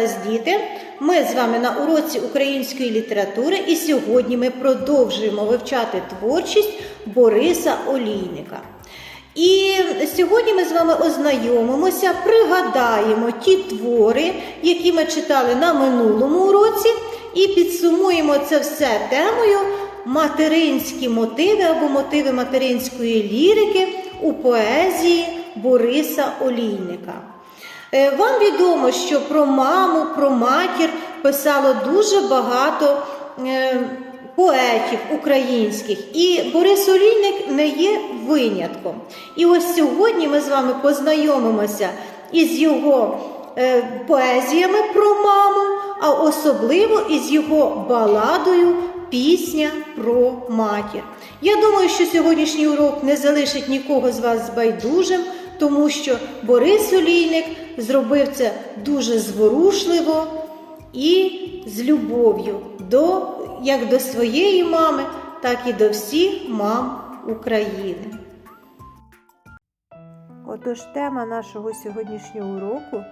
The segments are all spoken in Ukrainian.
Вас, діти! Ми з вами на уроці української літератури, і сьогодні ми продовжуємо вивчати творчість Бориса Олійника. І сьогодні ми з вами ознайомимося, пригадаємо ті твори, які ми читали на минулому уроці, і підсумуємо це все темою материнські мотиви або мотиви материнської лірики у поезії Бориса Олійника. Е, Вам відомо, що про маму, про матір писало дуже багато е, поетів українських, і Борис Олійник не є винятком. І ось сьогодні ми з вами познайомимося із його е, поезіями про маму, а особливо із його баладою Пісня про матір. Я думаю, що сьогоднішній урок не залишить нікого з вас байдужим, тому що Борис Олійник зробив це дуже зворушливо і з любов'ю до, як до своєї мами, так і до всіх мам України. Отож, тема нашого сьогоднішнього уроку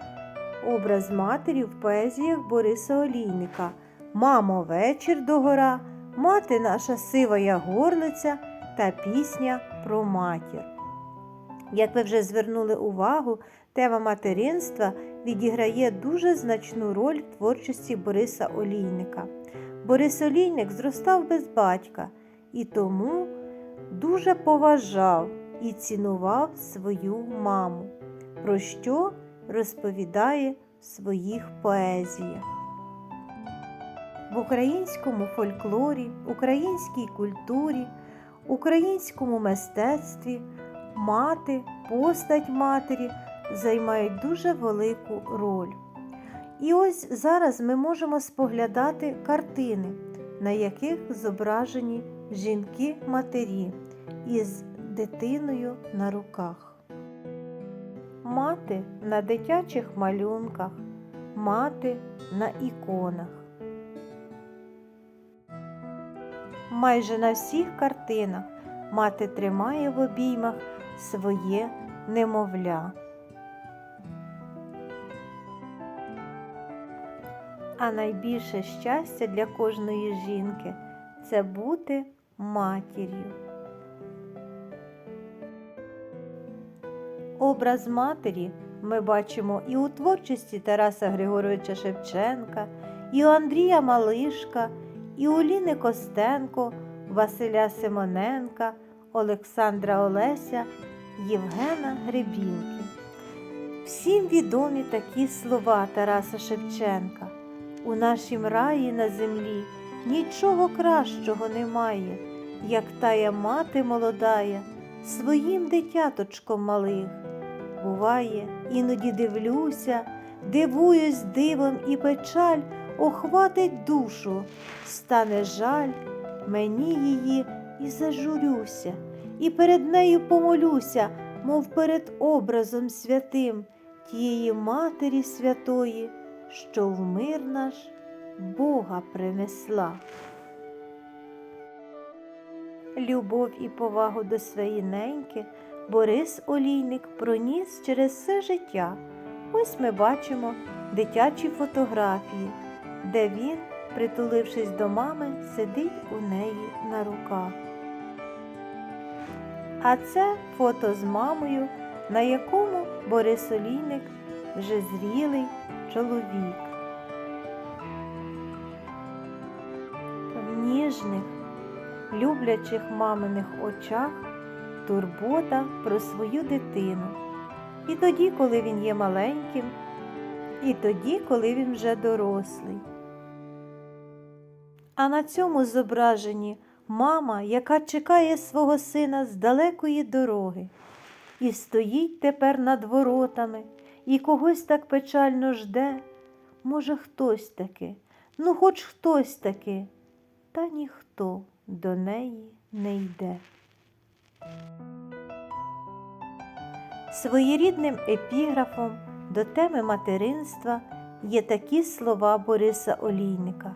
образ матері в поезіях Бориса Олійника. Мамо, вечір догора, мати наша сива ягорниця та пісня про матір. Як ви вже звернули увагу, тема материнства відіграє дуже значну роль в творчості Бориса Олійника. Борис Олійник зростав без батька і тому дуже поважав і цінував свою маму, про що розповідає в своїх поезіях. В українському фольклорі, українській культурі, українському мистецтві мати, постать матері займають дуже велику роль. І ось зараз ми можемо споглядати картини, на яких зображені жінки-матері із дитиною на руках. Мати на дитячих малюнках, мати на іконах. Майже на всіх картинах мати тримає в обіймах своє немовля. А найбільше щастя для кожної жінки це бути матір'ю. Образ матері ми бачимо і у творчості Тараса Григоровича Шевченка, і у Андрія Малишка, і у Ліни Костенко, Василя Симоненка, Олександра Олеся, Євгена Гребінки. Всім відомі такі слова Тараса Шевченка. У нашім раї на землі нічого кращого немає, як тая мати молодая, своїм дитяточком малих. Буває, іноді дивлюся, дивуюсь дивом і печаль охватить душу, стане жаль мені її і зажурюся, і перед нею помолюся, мов перед образом святим тієї Матері Святої, що в мир наш Бога принесла. Любов і повагу до своєї неньки Борис Олійник проніс через все життя. Ось ми бачимо дитячі фотографії, де він, притулившись до мами, сидить у неї на руках. А це фото з мамою, на якому Борис Олійник вже зрілий чоловік. В ніжних, люблячих маминих очах турбота про свою дитину. І тоді, коли він є маленьким, і тоді, коли він вже дорослий. А на цьому зображенні мама, яка чекає свого сина з далекої дороги, і стоїть тепер над воротами, і когось так печально жде, може, хтось таки, ну хоч хтось таки, та ніхто до неї не йде. Своєрідним епіграфом до теми материнства є такі слова Бориса Олійника.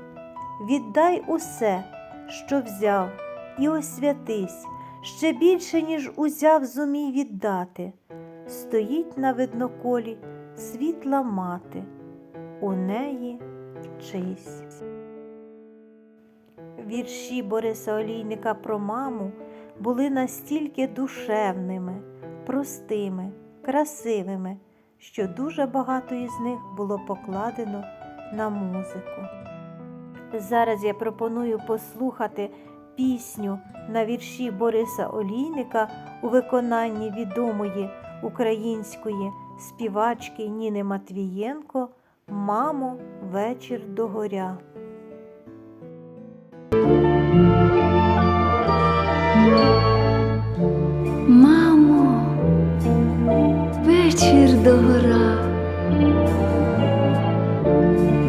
Віддай усе, що взяв, і освятись, ще більше, ніж узяв, зумій віддати. Стоїть на видноколі світла мати, у неї вчись. Вірші Бориса Олійника про маму були настільки душевними, простими, красивими, що дуже багато із них було покладено на музику. Зараз я пропоную послухати пісню на вірші Бориса Олійника у виконанні відомої української співачки Ніни Матвієнко Мамо, вечір догоря. Мамо, вечір догора,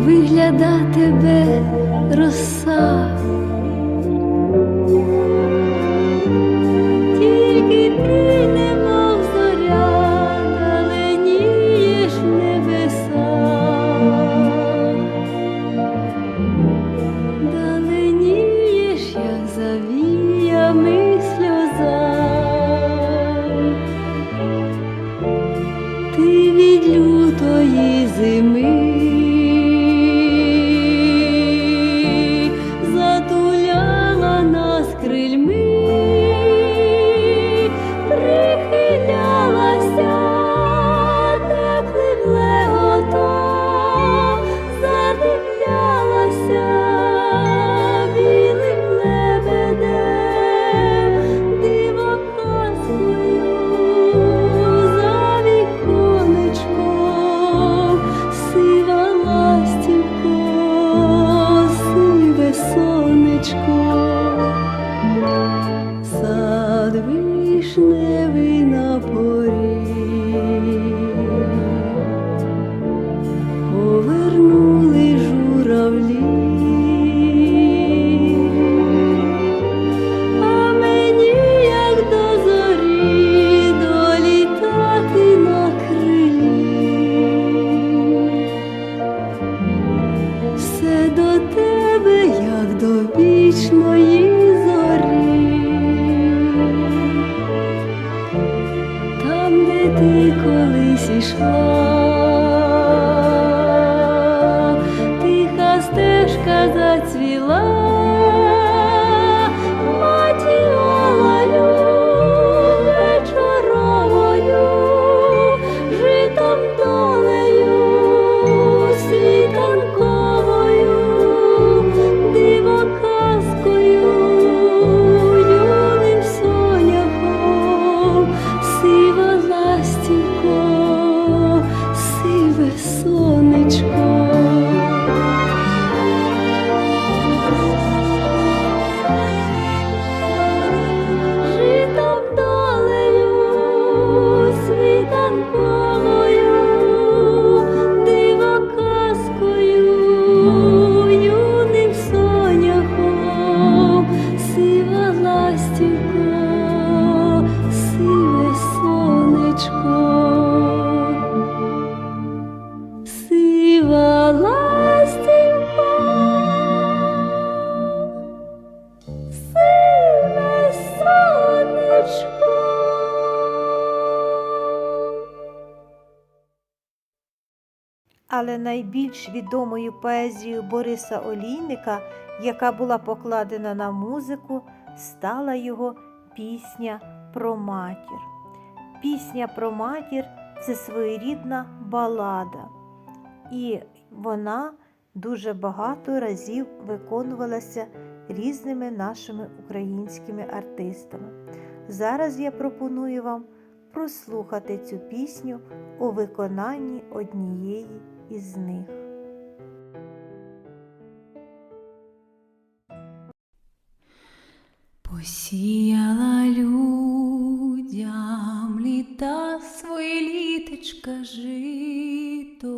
вигляда тебе роса. Але найбільш відомою поезією Бориса Олійника, яка була покладена на музику, стала його пісня про матір. Пісня про матір це своєрідна балада, і вона дуже багато разів виконувалася різними нашими українськими артистами. Зараз я пропоную вам прослухати цю пісню у виконанні однієї із них. Посіяла людям літа свої літочка житом,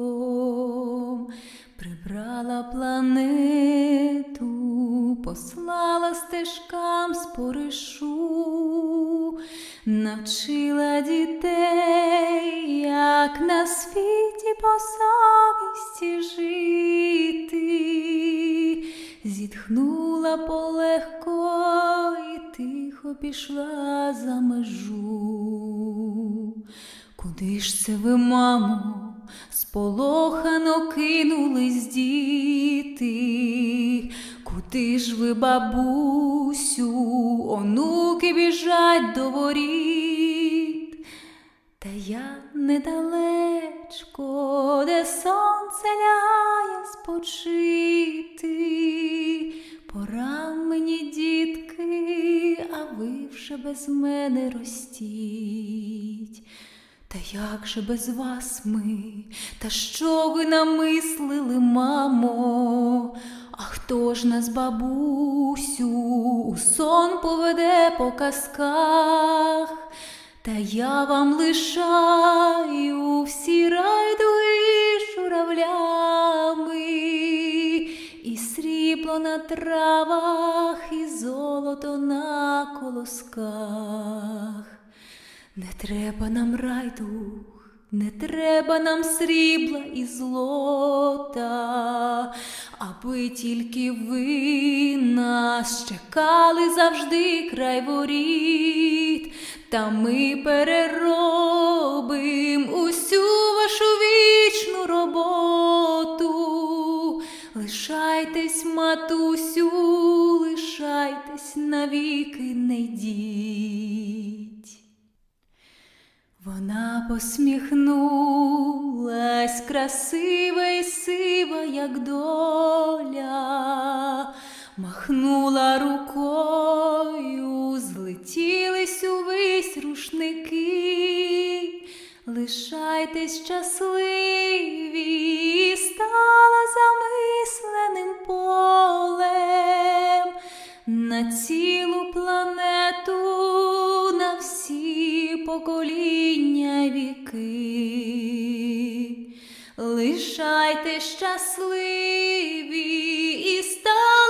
прибрала планету, послала стежкам споришу, навчила дітей, як на світі по совісті жити зітхнула полегко і тихо пішла за межу. Куди ж це ви, мамо, сполохано кинулись діти. Куди ж ви, бабусю, онуки біжать до воріт? Я недалечко, де сонце лягає спочити. Пора мені, дітки, а ви вже без мене ростіть. Та як же без вас ми? Та що ви намислили, мамо? А хто ж нас, бабусю, у сон поведе по казках? Та я вам лишаю всі райдуги журавлями, і срібло на травах, і золото на колосках. Не треба нам райдух, не треба нам срібла і злота, аби тільки ви нас чекали завжди край воріт, та ми переробим усю вашу вічну роботу. Лишайтесь, матусю, лишайтесь навіки, Вона посміхнулась, красива і сива, як доля, махнула рукою, злетілись увесь рушники, лишайтесь щасливі, стала замисленим полем на цілу планету, покоління віки. Лишайте щасливі і стала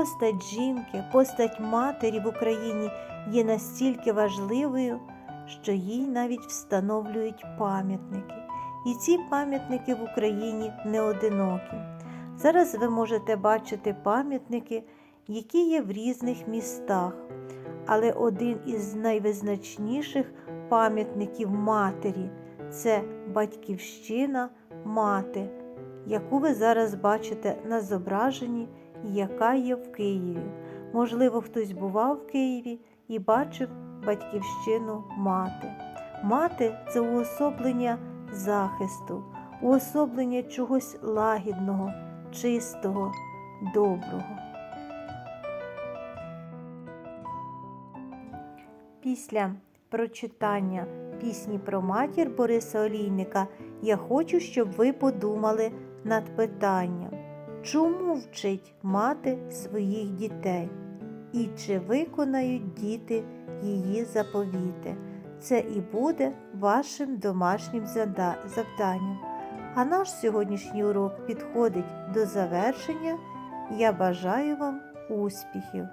Постать жінки, постать матері в Україні є настільки важливою, що їй навіть встановлюють пам'ятники. І ці пам'ятники в Україні не одинокі. Зараз ви можете бачити пам'ятники, які є в різних містах. Але один із найвизначніших пам'ятників матері це батьківщина мати, яку ви зараз бачите на зображенні яка є в Києві. Можливо, хтось бував в Києві і бачив батьківщину мати. Мати це уособлення захисту, уособлення чогось лагідного, чистого, доброго. Після прочитання пісні про матір Бориса Олійника я хочу, щоб ви подумали над питанням. Чому вчить мати своїх дітей? І чи виконають діти її заповіти? Це і буде вашим домашнім завданням. А наш сьогоднішній урок підходить до завершення. Я бажаю вам успіхів!